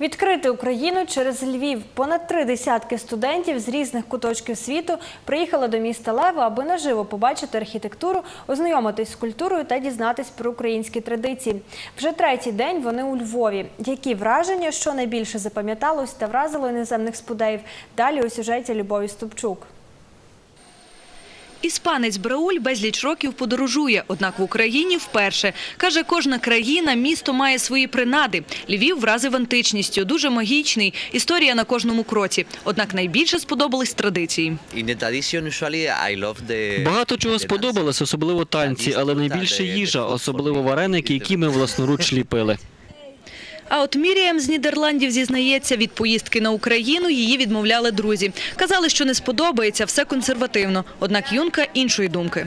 Відкрити Україну через Львів. Понад три десятки студентів з різних куточків світу приїхали до міста Лева, аби наживо побачити архітектуру, ознайомитись з культурою та дізнатись про українські традиції. Вже третій день вони у Львові. Які враження, що найбільше запам'яталось та вразило іноземних спудеїв? Далі у сюжеті Любові Ступчук. Іспанець Брауль безліч років подорожує, однак в Україні вперше. Каже, кожна країна, місто має свої принади. Львів вразив античністю, дуже магічний, історія на кожному кроці. Однак найбільше сподобались традиції. Багато чого сподобалось, особливо танці, але найбільше їжа, особливо вареники, які ми власноруч ліпили. А от Міріям з Нідерландів зізнається, від поїздки на Україну її відмовляли друзі. Казали, що не сподобається, все консервативно. Однак юнка іншої думки.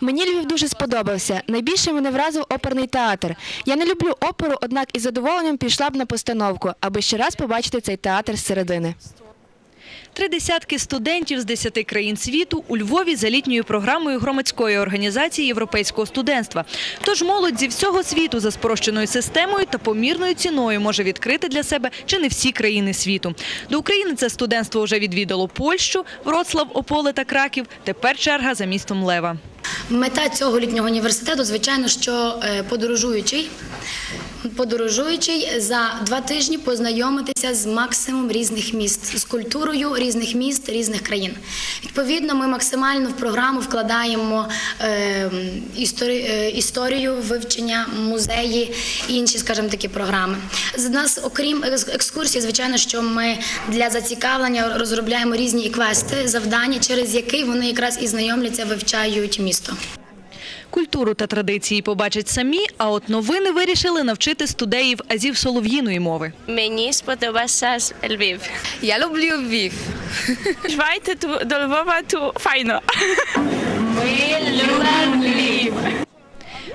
Мені Львів дуже сподобався. Найбільше мене вразив оперний театр. Я не люблю оперу, однак із задоволенням пішла б на постановку, аби ще раз побачити цей театр зсередини. Три десятки студентів з десяти країн світу у Львові за літньою програмою громадської організації європейського студентства. Тож молодь зі всього світу за спрощеною системою та помірною ціною може відкрити для себе чи не всі країни світу. До України це студентство вже відвідало Польщу, Вроцлав, Ополе та Краків. Тепер черга за містом Лева. Мета цього літнього університету, звичайно, що е, подорожуючий, подорожуючий за два тижні познайомитися з максимум різних міст, з культурою різних міст, різних країн. Відповідно, ми максимально в програму вкладаємо е, історі, е, історію, вивчення, музеї і інші, скажімо, такі програми. З нас, окрім екс- екскурсій, звичайно, що ми для зацікавлення розробляємо різні квести, завдання, через які вони якраз і знайомляться, вивчають місто. Культуру та традиції побачать самі, а от новини вирішили навчити студеїв азів солов'їної мови. Мені сподобався Львів. Я люблю Львів. Швайте ту- до Львова ту файно.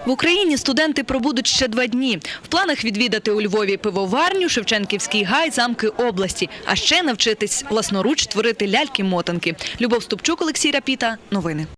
В Україні студенти пробудуть ще два дні. В планах відвідати у Львові пивоварню, Шевченківський гай, замки області, а ще навчитись власноруч творити ляльки-мотанки. Любов Ступчук, Олексій Рапіта. Новини.